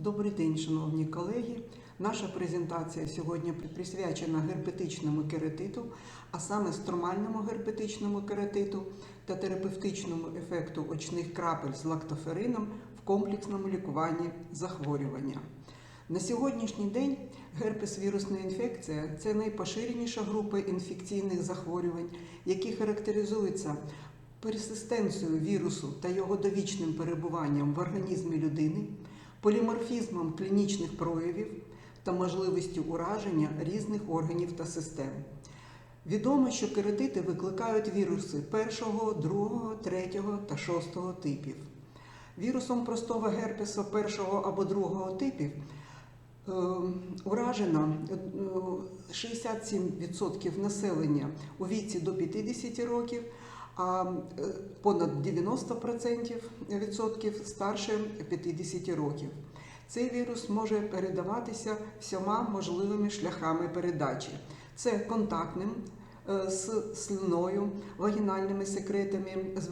Добрий день, шановні колеги. Наша презентація сьогодні присвячена герпетичному кератиту, а саме стромальному герпетичному кератиту та терапевтичному ефекту очних крапель з лактоферином в комплексному лікуванні захворювання. На сьогоднішній день герпес вірусна інфекція це найпоширеніша група інфекційних захворювань, які характеризуються персистенцією вірусу та його довічним перебуванням в організмі людини, поліморфізмом клінічних проявів та можливістю ураження різних органів та систем. Відомо, що кератити викликають віруси першого, другого, третього та шостого типів. Вірусом простого герпесу першого або другого типів е, уражено е, 67% населення у віці до 50 років, а е, понад 90% відсотків старше 50 років. Цей вірус може передаватися всіма можливими шляхами передачі: це контактним е, з слиною, вагінальними секретами, з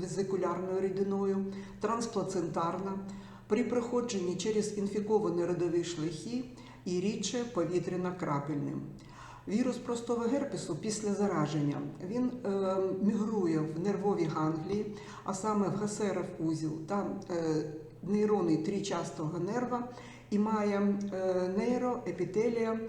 везикулярною рідиною, трансплацентарна, при проходженні через інфіковані родові шляхи і рідше повітряно-крапельним. Вірус простого герпесу після зараження він е, мігрує в нервові ганглії, а саме в гасеров узіл та е, нейрони трічастого нерва і має е, нейроепітелія,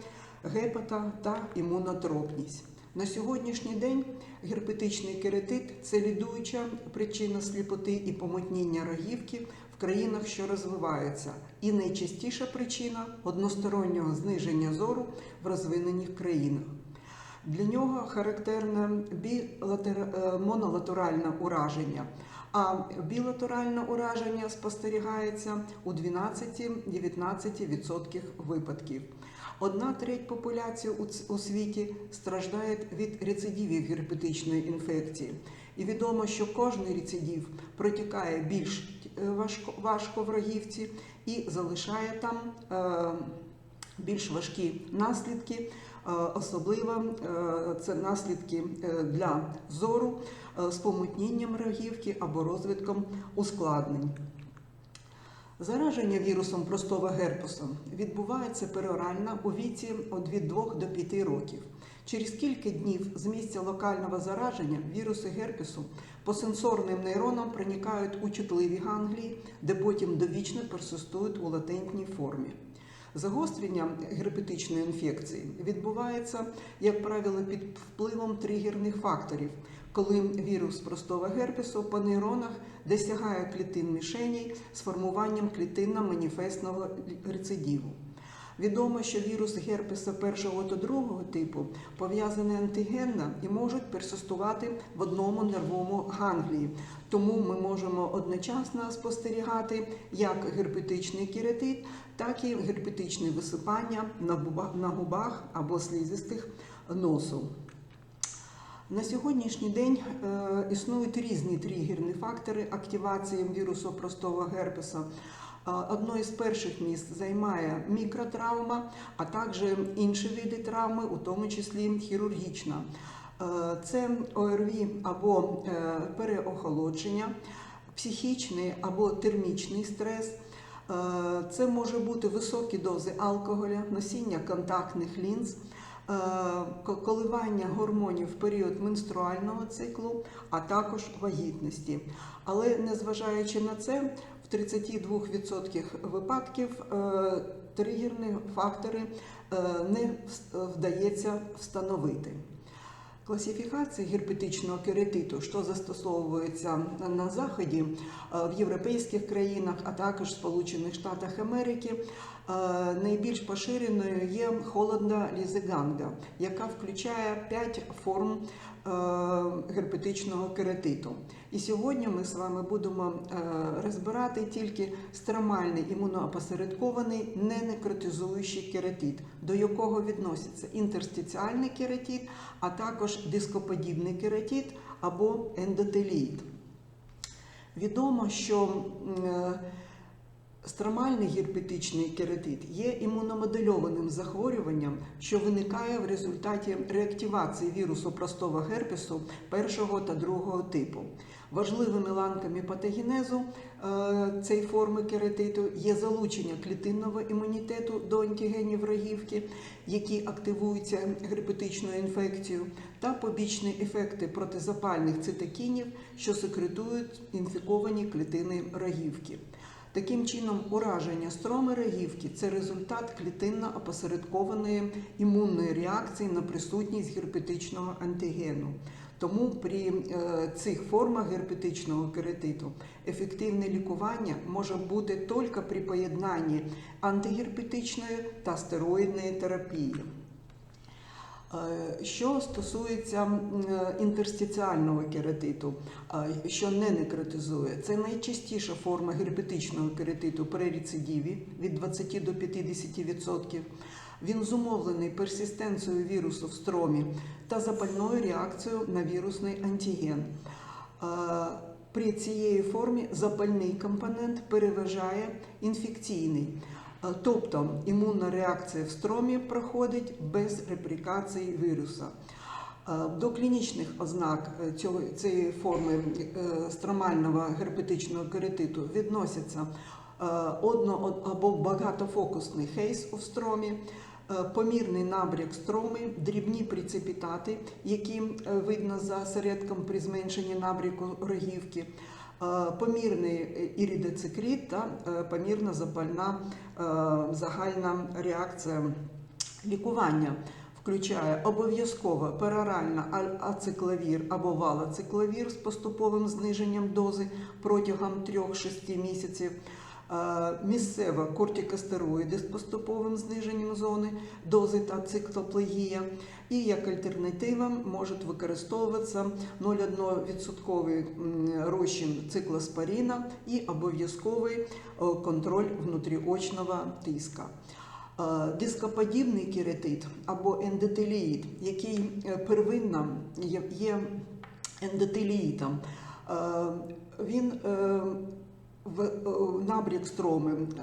гепата та імунотропність. На сьогоднішній день герпетичний кератит це лідуюча причина сліпоти і помутніння рогівки країнах, що розвиваються, і найчастіша причина одностороннього зниження зору в розвинених країнах. Для нього характерне білатер- е, монолатеральне ураження, а білатеральне ураження спостерігається у 12-19% випадків. Одна треть популяції у світі страждає від рецидивів герпетичної інфекції. І відомо, що кожний рецидив протікає більш важко, важко в рогівці і залишає там е, більш важкі наслідки, е, особливо е, це наслідки е, для зору е, з помутнінням рогівки або розвитком ускладнень. Зараження вірусом простого герпесу відбувається перорально у віці від 2 до 5 років. Через кілька днів з місця локального зараження віруси герпесу по сенсорним нейронам проникають у чутливі ганглії, де потім довічно персистують у латентній формі. Загострення герпетичної інфекції відбувається, як правило, під впливом тригерних факторів, коли вірус простого герпесу по нейронах досягає клітин мішеней з формуванням клітинно-маніфестного рецидиву. Відомо, що вірус герпеса першого та другого типу пов'язаний антигенно і можуть персистувати в одному нервовому ганглії. Тому ми можемо одночасно спостерігати як герпетичний кератит, так і герпетичне висипання на на губах або слізистих носу. На сьогоднішній день е, існують різні тригерні фактори активації вірусу простого герпеса. Одно із перших місць займає мікротравма, а також інші види травми, у тому числі хірургічна. Е, Це ОРВІ або е, переохолодження, психічний або термічний стрес. Е, Це може бути високі дози алкоголя, носіння контактних лінз, коливання гормонів в період менструального циклу, а також вагітності. Але незважаючи на це, в 32% випадків е, тригерні фактори е, не вдається встановити. Класифікація герпетичного кератиту, що застосовується на заході е, в європейських країнах, а також в Сполучених Штатах Америки, найбільш поширеною є холодна лізиганга, яка включає 5 форм герпетичного кератиту. І сьогодні ми з вами будемо е, розбирати тільки стромальний імуноопосередкований ненекротизуючий кератит, до якого відноситься інтерстиціальний кератит, а також дископодібний кератит або ендотеліт. Відомо, що е, Стромальний герпетичний кератит є імуномодельованим захворюванням, що виникає в результаті реактивації вірусу простого герпесу першого та другого типу. Важливими ланками патогенезу е, цієї форми кератиту є залучення клітинного імунітету до антигенів рогівки, які активуються герпетичною інфекцією, та побічні ефекти протизапальних цитокінів, що секретують інфіковані клітини рогівки. Таким чином, ураження строми рогівки це результат клітинно опосередкованої імунної реакції на присутність герпетичного антигену. Тому при е, цих формах герпетичного кератиту ефективне лікування може бути тільки при поєднанні антигерпетичної та стероїдної терапії. Е, Що стосується е, інтерстиціального кератиту, е, що не некротизує, це найчастіша форма герпетичного кератиту при рецидиві від 20 до 50%. Він зумовлений персистенцією вірусу в стромі та запальною реакцією на вірусний антиген. При цієї формі запальний компонент переважає інфекційний. Е, Тобто імунна реакція в стромі проходить без реплікації віруса. Е, До клінічних ознак е, цього, цієї форми стромального герпетичного кератиту відносяться одно або багатофокусний хейс у стромі, помірний набряк строми, дрібні прецепітати, які видно за осередком при зменшенні набряку рогівки, помірний е, іридоцикрит та е, помірна запальна е, загальна реакція лікування. Включає обов'язково пероральна ацикловір або валацикловір з поступовим зниженням дози протягом 3-6 місяців, е, місцева кортикостероїди з поступовим зниженням зони дози та циклоплегія. І як альтернатива можуть використовуватися 0,1% розчин циклоспоріна і обов'язковий е, контроль внутріочного тиска. Е, Дископодібний кератит або ендотеліїд, який е, первинно є- ендотеліїтом, е, він е, в набрік строми е,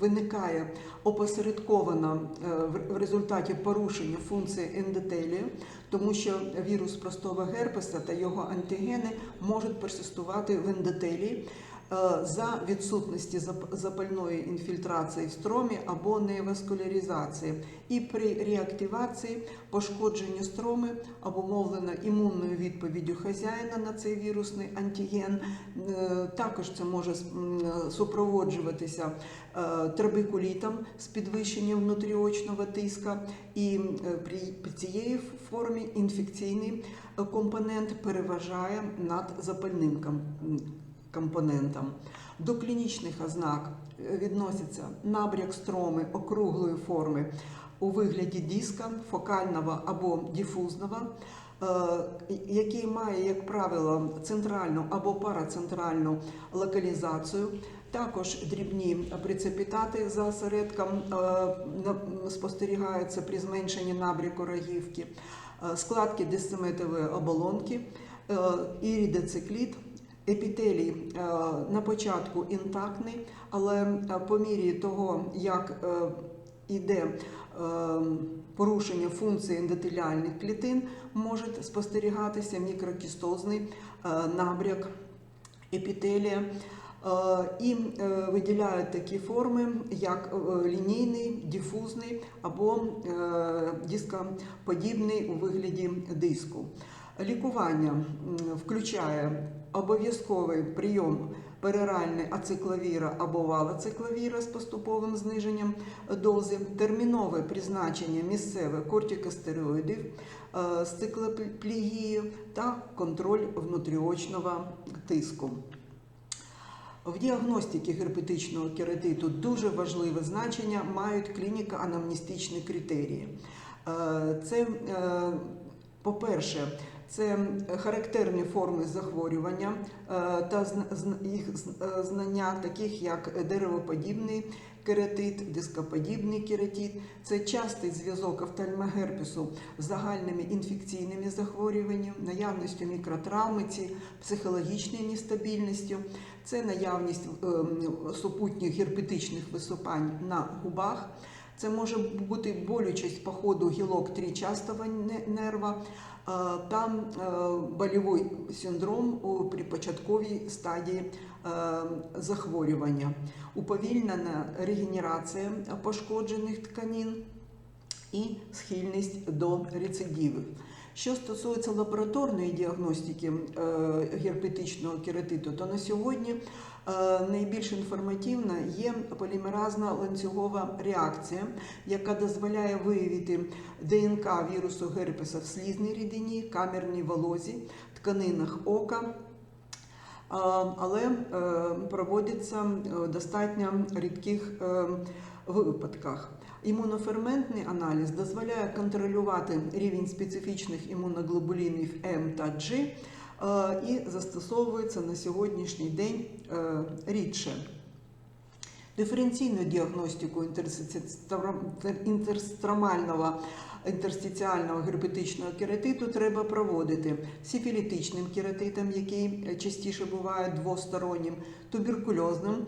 виникає опосередковано е, в- результаті порушення функції ендотелію, тому що вірус простого герпеса та його антигени можуть персистувати в ендотелії. е, за відсутності зап- запальної інфільтрації в стромі або неваскуляризації. І при реактивації пошкодження строми обумовлено імунною відповіддю хазяїна на цей вірусний антиген. Е, Також це може супроводжуватися е, трабекулітом з підвищенням внутріочного тиска, і е, при цієї формі інфекційний е, компонент переважає над запальним ком- м, компонентом. До клінічних ознак е, відносяться набряк строми округлої форми у вигляді диска, фокального або дифузного, е, який має, як правило, центральну або парацентральну локалізацію. Також дрібні прецепітати за осередком е, спостерігаються при зменшенні набряку рогівки, складки десиметової оболонки, іридоцикліт, Епітелій е, на початку інтактний, але е, по мірі того, як е, йде е, порушення функції ендотеліальних клітин, може спостерігатися мікрокістозний набряк епітелія. І виділяють такі форми, як лінійний, дифузний або дископодібний у вигляді диску. Лікування включає обов'язковий прийом пероральної ацикловіра або валоцикловіра з поступовим зниженням дози, термінове призначення місцевих кортикостероїдів е, з циклоплігією та контроль внутріочного тиску. В діагностиці герпетичного кератиту дуже важливе значення мають клініко-анамнестичні критерії. Е, Це, е, по-перше, це характерні форми захворювання е, та їх е, знання, таких як деревоподібний кератит, дископодібний кератит. Це частий зв'язок офтальмогерпесу з загальними інфекційними захворюваннями, наявністю мікротравми, ці психологічною нестабільністю. Це наявність ем, супутніх герпетичних висипань на губах. Це може бути болючість по ходу гілок трічастого нерва е, та е, синдром у початковій стадії захворювання, уповільнена регенерація пошкоджених тканин і схильність до рецидивів. Що стосується лабораторної діагностики е, герпетичного кератиту, то на сьогодні найбільш інформативна є полімеразна ланцюгова реакція, яка дозволяє виявити ДНК вірусу герпеса в слізній рідині, камерній волозі, тканинах ока. Але е, проводиться достатньо рідких е, випадках. Імуноферментний аналіз дозволяє контролювати рівень специфічних імуноглобулінів М та G е, і застосовується на сьогоднішній день е, рідше. Диференційну діагностику інтерстромального інтерстиціального герпетичного кератиту треба проводити сіфілітичним кератитом, який частіше буває двостороннім, туберкульозним е,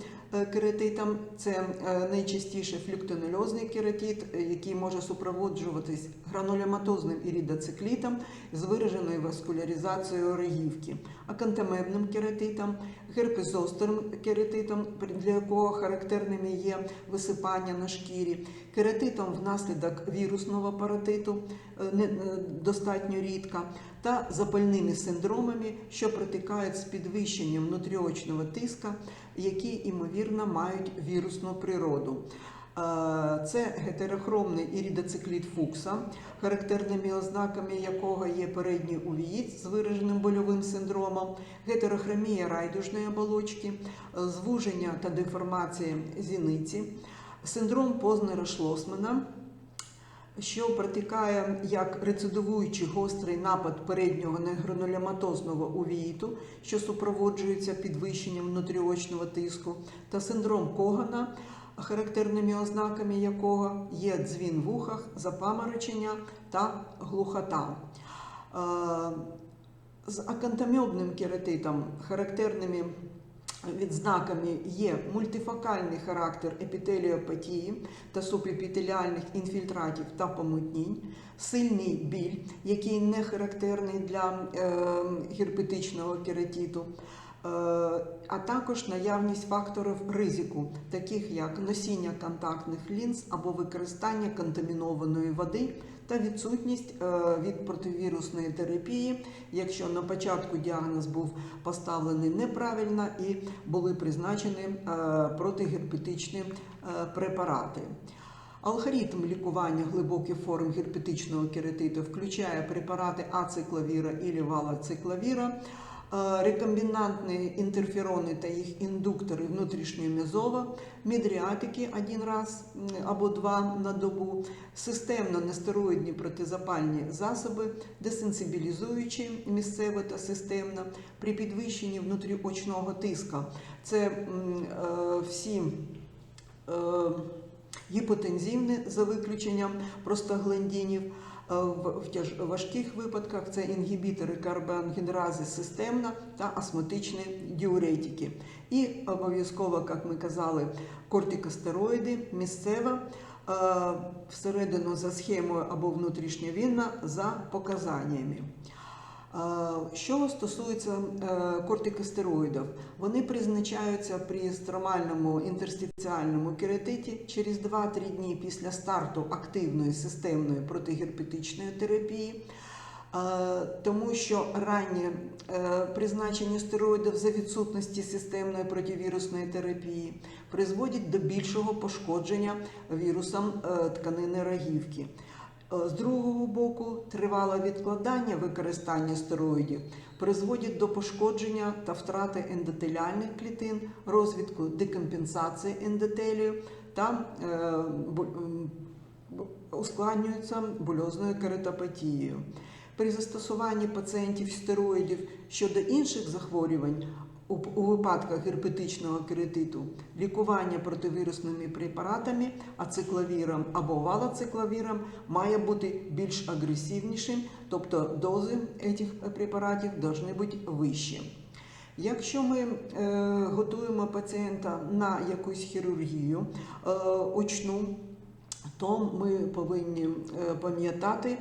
кератитом, це е, найчастіше флюктонельозний кератит, е, який може супроводжуватись гранулематозним іридоциклітом з вираженою васкуляризацією рогівки, акантамебним кератитом, герпезостерним кератитом, для якого характерними є висипання на шкірі, кератитом внаслідок вірусного паротиту е, не- е, достатньо рідко, та запальними синдромами, що протикають з підвищенням внутріочного тиска, які ймовірно мають вірусну природу. Е, Це гетерохромний іридоцикліт Фукса, характерними ознаками якого є передній увіїд з вираженим больовим синдромом, гетерохромія райдужної оболочки, звуження та деформація зіниці, синдром Познера Шлосмана, що протикає як рецидивуючий гострий напад переднього негранулематозного увіїту, що супроводжується підвищенням внутріочного тиску, та синдром Когана, характерними ознаками якого є дзвін в ухах, запаморочення та глухота. Е, З акантамьобним кератитом характерними відзнаками є мультифокальний характер епітеліопатії та субепітеліальних інфільтратів та помутнінь, сильний біль, який не характерний для е, герпетичного кератиту, е, а також наявність факторів ризику, таких як носіння контактних лінз або використання контамінованої води та відсутність е, від противірусної терапії, якщо на початку діагноз був поставлений неправильно і були призначені е, протигерпетичні е, препарати. Алгоритм лікування глибоких форм герпетичного кератиту включає препарати ацикловіра і валоцикловіра, е, рекомбінантні інтерферони та їх індуктори внутрішньомізова, мідріатики один раз або два на добу, системно нестероїдні протизапальні засоби, десенсибілізуючі місцево та системно при підвищенні внутріочного тиска. Це е, всі е, гіпотензивні за виключенням простагландинів. Е, В важких випадках це інгібітори карбоангідрази системна та астматичні діуретики. І обов'язково, як ми казали, кортикостероїди місцева е, всередину за схемою або внутрішньовінна за показаннями. Що стосується е, кортикостероїдів, вони призначаються при стромальному інтерстиціальному кератиті через 2-3 дні після старту активної системної протигерпетичної терапії, е, тому що раннє е, призначення стероїдів за відсутності системної противірусної терапії призводить до більшого пошкодження вірусом тканини рогівки. Е, З другого боку, тривале відкладання використання стероїдів призводить до пошкодження та втрати ендотеліальних клітин, розвитку декомпенсації ендотелію та е, ускладнюється бульозною кератопатією. При застосуванні пацієнтів стероїдів щодо інших захворювань у випадках герпетичного кератиту лікування противірусними препаратами, ацикловіром або валоцикловіром має бути більш агресивнішим, тобто дози цих препаратів повинні бути вищі. Якщо ми е, готуємо пацієнта на якусь хірургію е, очну, то ми повинні е, пам'ятати,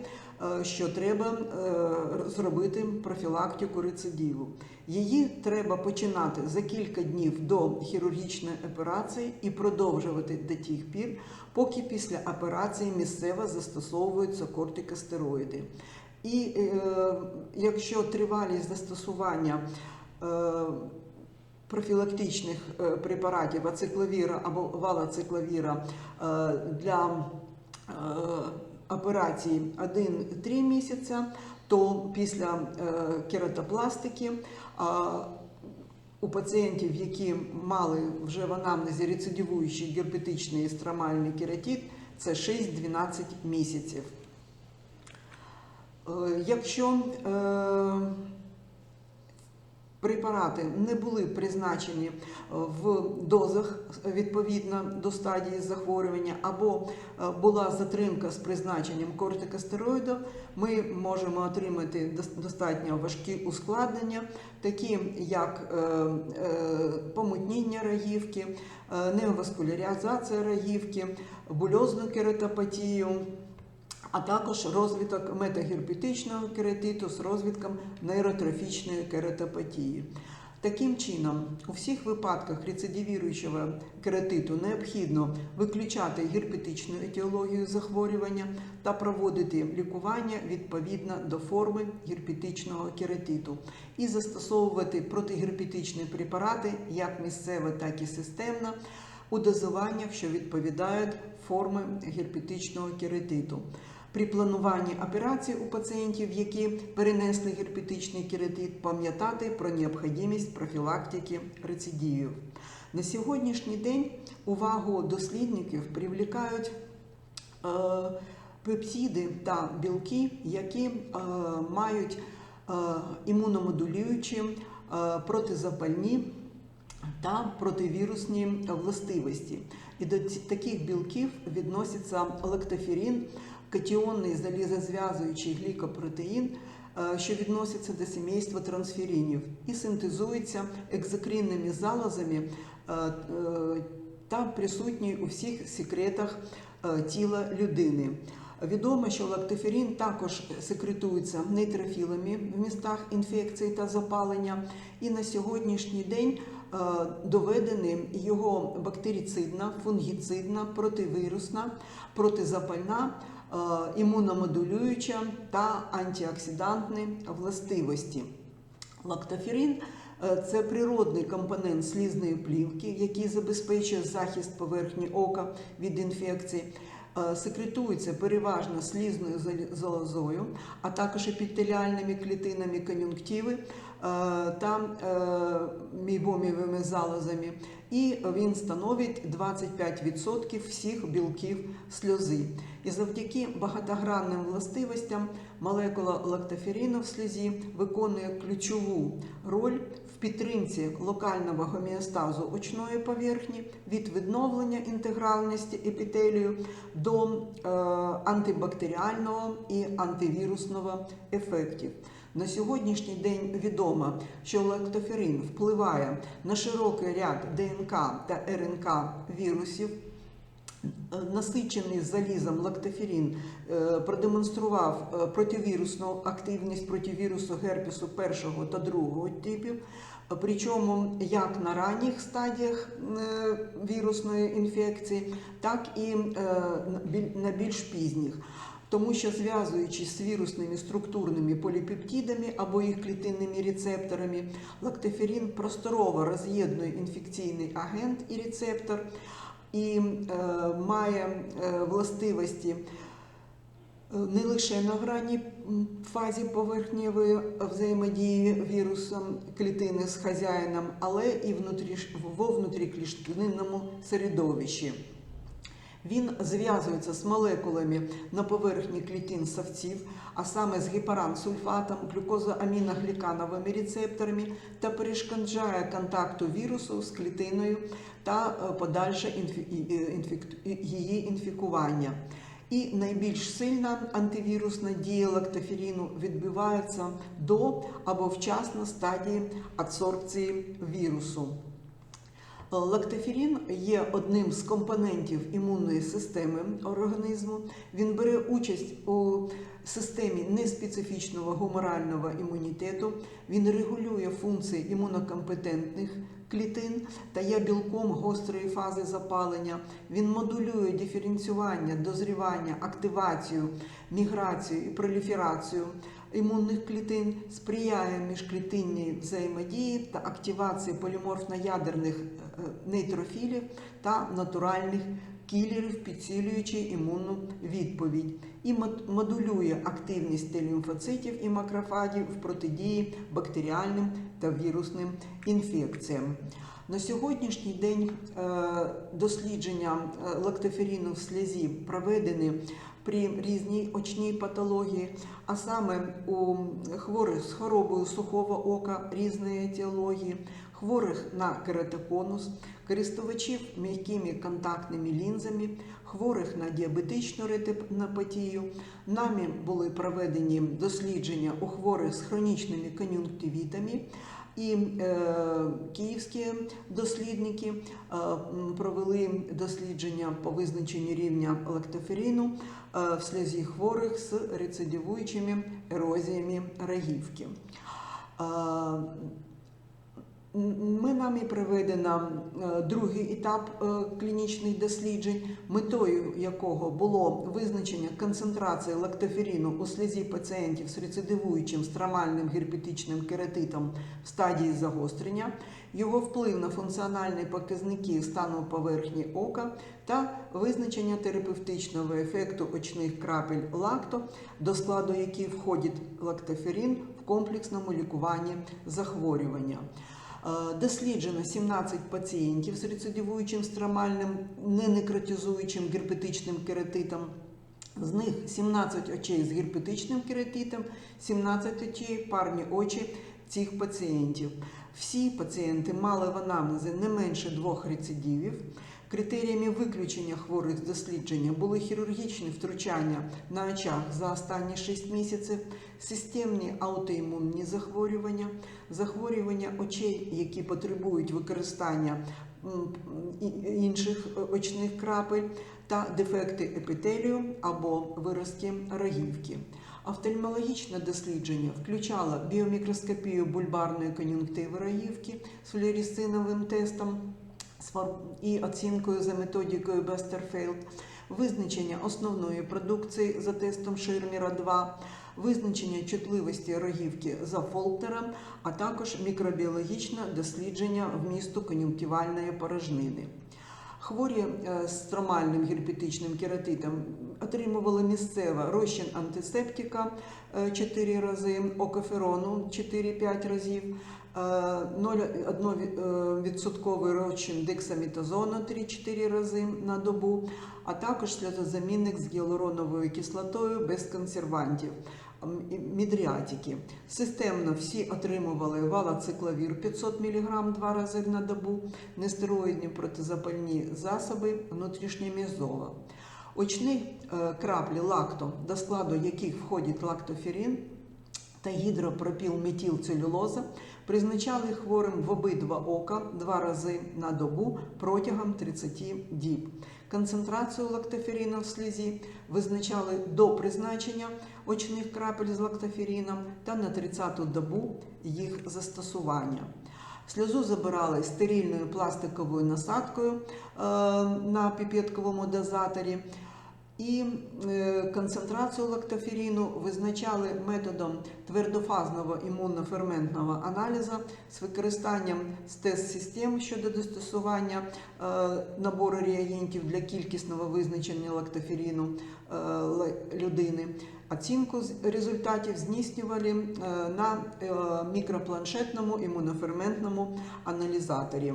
що треба е, зробити профілактику рецидиву. Її треба починати за кілька днів до хірургічної операції і продовжувати до тих пір, поки після операції місцево застосовуються кортикостероїди. І е, якщо тривалість застосування е, профілактичних е, препаратів ацикловіра або валоцикловіра е, для е, операції 1-3 місяця, то після е, кератопластики у пацієнтів, які мали вже в анамнезі рецидивуючий герпетичний стромальний кератит, це 6-12 місяців. Е, Якщо е, препарати не були призначені е, в дозах відповідно до стадії захворювання, або е, була затримка з призначенням кортикостероїдів, ми можемо отримати достатньо важкі ускладнення, такі як е, помутніння рогівки, неоваскуляризація рогівки, бульозну кератопатію, а також розвиток метагерпетичного кератиту з розвитком нейротрофічної кератопатії. Таким чином, у всіх випадках рецидивіруючого кератиту необхідно виключати герпетичну етіологію захворювання та проводити лікування відповідно до форми герпетичного кератиту і застосовувати протигерпетичні препарати як місцево, так і системно у дозуваннях, що відповідають форми герпетичного кератиту. При плануванні операцій у пацієнтів, які перенесли герпетичний кератит, пам'ятати про необхідність профілактики рецидивів. На сьогоднішній день увагу дослідників привлікають е, пептиди та білки, які е, мають е, імуномодулюючі, протизапальні та противірусні властивості. І до таких білків відноситься лактоферин, катіонний залізозв'язуючий глікопротеїн, е, що відноситься до сімейства трансферинів і синтезується екзокринними залозами е, е, та присутній у всіх секретах тіла людини. Відомо, що лактоферин також секретується нейтрофілами в містах інфекції та запалення, і на сьогоднішній день доведені його бактерицидна, фунгіцидна, противірусна, протизапальна, імуномодулююча та антиоксидантні властивості. Лактоферин е, це природний компонент слізної плівки, який забезпечує захист поверхні ока від інфекцій. Е, Секретується переважно слізною залозою, а також епітеліальними клітинами кон'юнктиви е, та е, залозами. І він становить 25% всіх білків сльози. І завдяки багатогранним властивостям молекула лактоферину в слізі виконує ключову роль в підтримці локального гомеостазу очної поверхні від відновлення інтегральності епітелію до е, антибактеріального і антивірусного ефектів. На сьогоднішній день відомо, що лактоферин впливає на широкий ряд ДНК та РНК вірусів. Насичений залізом лактоферин е, продемонстрував е, противірусну активність проти вірусу герпесу першого та другого типів. Причому як на ранніх стадіях е, вірусної інфекції, так і на більш пізніх. Тому що зв'язуючись з вірусними структурними поліпептидами або їх клітинними рецепторами, лактоферин просторово роз'єднує інфекційний агент і рецептор і е, має е, властивості е, не лише на гранній м, фазі поверхневої взаємодії вірусом клітини з хазяїном, але і внутрі, во внутріклітинному середовищі. Він зв'язується з молекулами на поверхні клітин савців, а саме з гепарансульфатом, глюкозоаміноглікановими рецепторами та перешкоджає контакту вірусу з клітиною та е, подальше і- її інфікування. І найбільш сильна антивірусна дія лактоферіну відбувається до або вчасно стадії адсорбції вірусу. Лактоферін є одним з компонентів імунної системи організму. Він бере участь у системі неспецифічного гуморального імунітету. Він регулює функції імунокомпетентних клітин та є білком гострої фази запалення. Він модулює диференціювання, дозрівання, активацію, міграцію і проліферацію імунних клітин, сприяє міжклітинній взаємодії та активації поліморфно-ядерних е, нейтрофілів та натуральних кілерів, підсилюючи імунну відповідь, і мод- модулює активність Т-лімфоцитів і макрофагів в протидії бактеріальним та вірусним інфекціям. На сьогоднішній день е, дослідження е, лактоферіну в слізі проведені при різній очній патології, а саме у хворих з хворобою сухого ока різної етіології, хворих на кератоконус, користувачів м'якими контактними лінзами, хворих на діабетичну ретинопатію. Нами були проведені дослідження у хворих з хронічними кон'юнктивітами. І е, київські дослідники е, провели дослідження по визначенню рівня лактоферіну е, в сльозі хворих з рецидивуючими ерозіями рогівки. Ми нами проведено е, другий етап е, клінічних досліджень, метою якого було визначення концентрації лактоферіну у слізі пацієнтів з рецидивуючим стромальним герпетичним кератитом в стадії загострення, його вплив на функціональні показники стану поверхні ока та визначення терапевтичного ефекту очних крапель лакто, до складу яких входить лактоферін в комплексному лікуванні захворювання. Е, Досліджено 17 пацієнтів з рецидивуючим стромальним ненекротизуючим герпетичним кератитом. З них 17 очей з герпетичним кератитом, 17 очей парні очі цих пацієнтів. Всі пацієнти мали в анамнезі не менше двох рецидивів. Критеріями виключення хворих з дослідження були хірургічні втручання на очах за останні 6 місяців, системні аутоімунні захворювання, захворювання очей, які потребують використання інших е, очних крапель, та дефекти епітелію або виразки рогівки. Офтальмологічне дослідження включало біомікроскопію бульбарної кон'юнктиви рогівки з флюоресциновим тестом і оцінкою за методикою Бестерфелд, визначення основної продукції за тестом Ширміра 2, визначення чутливості рогівки за Фолтером, а також мікробіологічне дослідження вмісту кон'юнктивальної порожнини. Хворі е, з стромальним герпетичним кератитом отримували місцево розчин антисептика 4 рази, окоферону 4-5 разів, е, 0,1% розчин дексаметазону 3-4 рази на добу, а також сльозозамінник з гіалуроновою кислотою без консервантів. Мідріатики. Системно всі отримували валоцикловір 500 мг два рази на добу, нестероїдні протизапальні засоби внутрішньомізова. Очні е, краплі лакто, до складу яких входить лактоферин та гідропропілметілцелюлоза, призначали хворим в обидва ока два рази на добу протягом 30 діб. Концентрацію лактоферіну в слізі визначали до призначення очних крапель з лактоферіном та на 30-ту добу їх застосування. Сльозу забирали стерильною пластиковою насадкою е, на піпетковому дозаторі. І е, концентрацію лактоферіну визначали методом твердофазного імуноферментного аналізу з використанням тест-систем щодо застосування е, набору реагентів для кількісного визначення лактоферіну е, людини. Оцінку результатів здійснювали на мікропланшетному імуноферментному аналізаторі.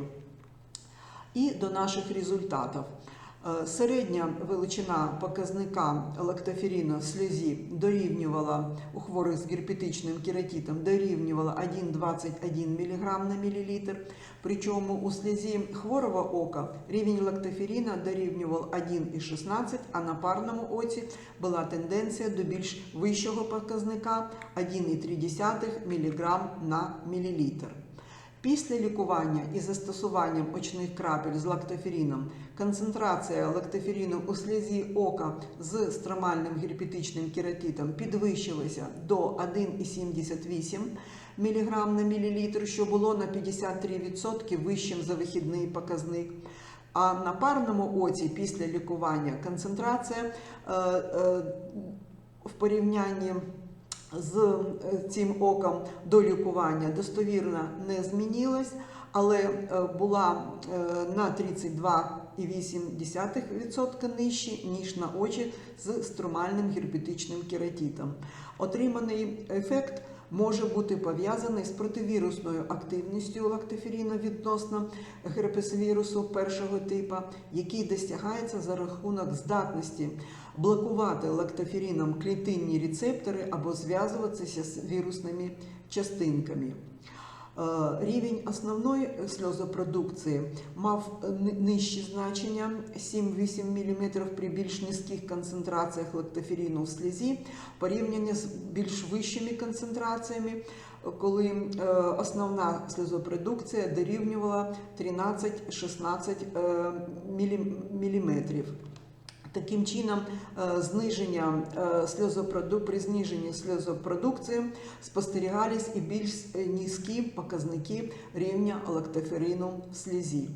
І до наших результатів. Е, Середня величина показника лактоферіну в сльозі дорівнювала у хворих з герпетичним кератитом дорівнювала 1,21 мг на мілілітр. Причому у сльозі хворого ока рівень лактоферіна дорівнював 1,16, а на парному оці була тенденція до більш вищого показника 1,3 мг на мілілітр. Після лікування із застосуванням очних крапель з лактоферіном концентрація лактоферіну у слізі ока з стромальним герпетичним кератитом підвищилася до 1,78 мг на мілілітр, що було на 53% вищим за вихідний показник. А на парному оці після лікування концентрація е, е, в порівнянні з е, цим оком до лікування достовірно не змінилась, але е, була е, на 32,8% нижче, ніж на очі з струмальним герпетичним кератитом. Отриманий ефект може бути пов'язаний з противірусною активністю лактоферіну відносно герпесвірусу першого типу, який досягається за рахунок здатності блокувати лактоферіном клітинні рецептори або зв'язуватися з вірусними частинками. Е, Рівень основної сльозопродукції мав ни- нижчі значення 7-8 мм при більш низьких концентраціях лактоферіну в слізі, порівняно з більш вищими концентраціями, коли е, основна сльозопродукція дорівнювала 13-16 е, міліметрів. Таким чином, е, зниження е, сльозопроду... при зниженні сльозопродукції спостерігались і більш е, низькі показники рівня лактоферину в слізі.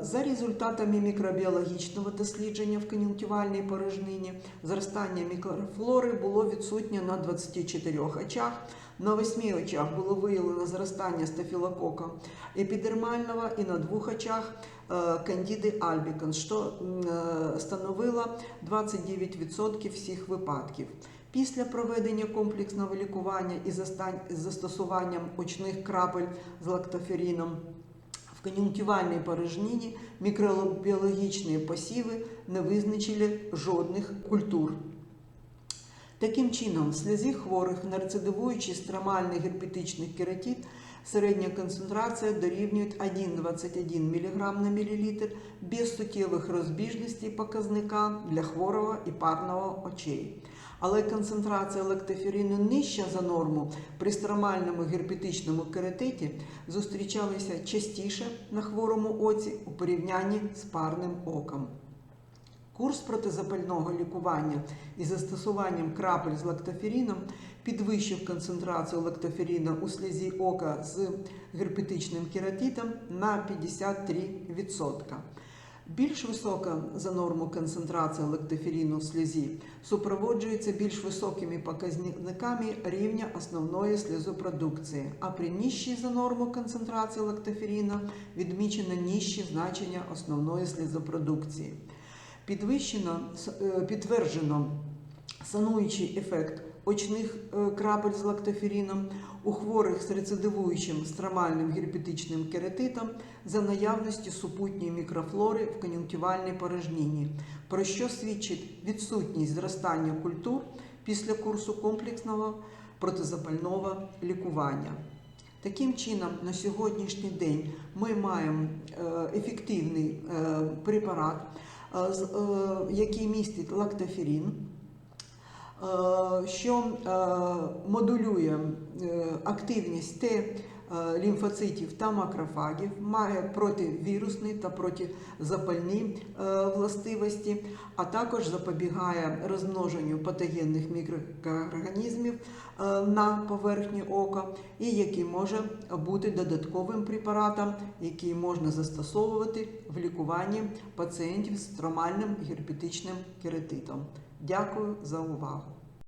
За результатами мікробіологічного дослідження в кон'юнктивальній порожнині зростання мікрофлори було відсутнє на 24 очах. На 8 очах було виявлено зростання стафілокока епідермального і на двох очах е, кандіди альбіканс, що е, становило 29% всіх випадків. Після проведення комплексного лікування із застосуванням очних крапель з лактоферіном кон'юнктивальній порожнині мікробіологічні посіви не визначили жодних культур. Таким чином, в сльозі хворих на рецидивуючий стромальний герпетичний кератит середня концентрація дорівнює 1,21 мг на мілілітр без суттєвих розбіжностей показника для хворого і парного очей. Але концентрація лактоферину нижча за норму при стромальному герпетичному кератиті зустрічалася частіше на хворому оці у порівнянні з парним оком. Курс протизапального лікування із застосуванням крапель з лактоферіном підвищив концентрацію лактоферіну у слізі ока з герпетичним кератитом на 53%. Більш висока за норму концентрація лактоферіну в слізі супроводжується більш високими показниками рівня основної сльозопродукції, а при нижчій за норму концентрації лактоферіну відмічено нижчі значення основної сльозопродукції. Підвищено, е, підтверджено сануючий ефект очних е, крапель з лактоферіном у хворих з рецидивуючим стромальним герпетичним кератитом за наявності супутньої мікрофлори в кон'юнктивальній порожнині, про що свідчить відсутність зростання культур після курсу комплексного протизапального лікування. Таким чином, на сьогоднішній день ми маємо е, ефективний е, препарат, який містить лактоферін, що е, модулює е, активність Т е, лімфоцитів та макрофагів, має противірусні та протизапальні е, властивості, а також запобігає розмноженню патогенних мікроорганізмів е, на поверхні ока, і який може бути додатковим препаратом, який можна застосовувати в лікуванні пацієнтів з тромальним герпетичним кератитом. Дякую за увагу.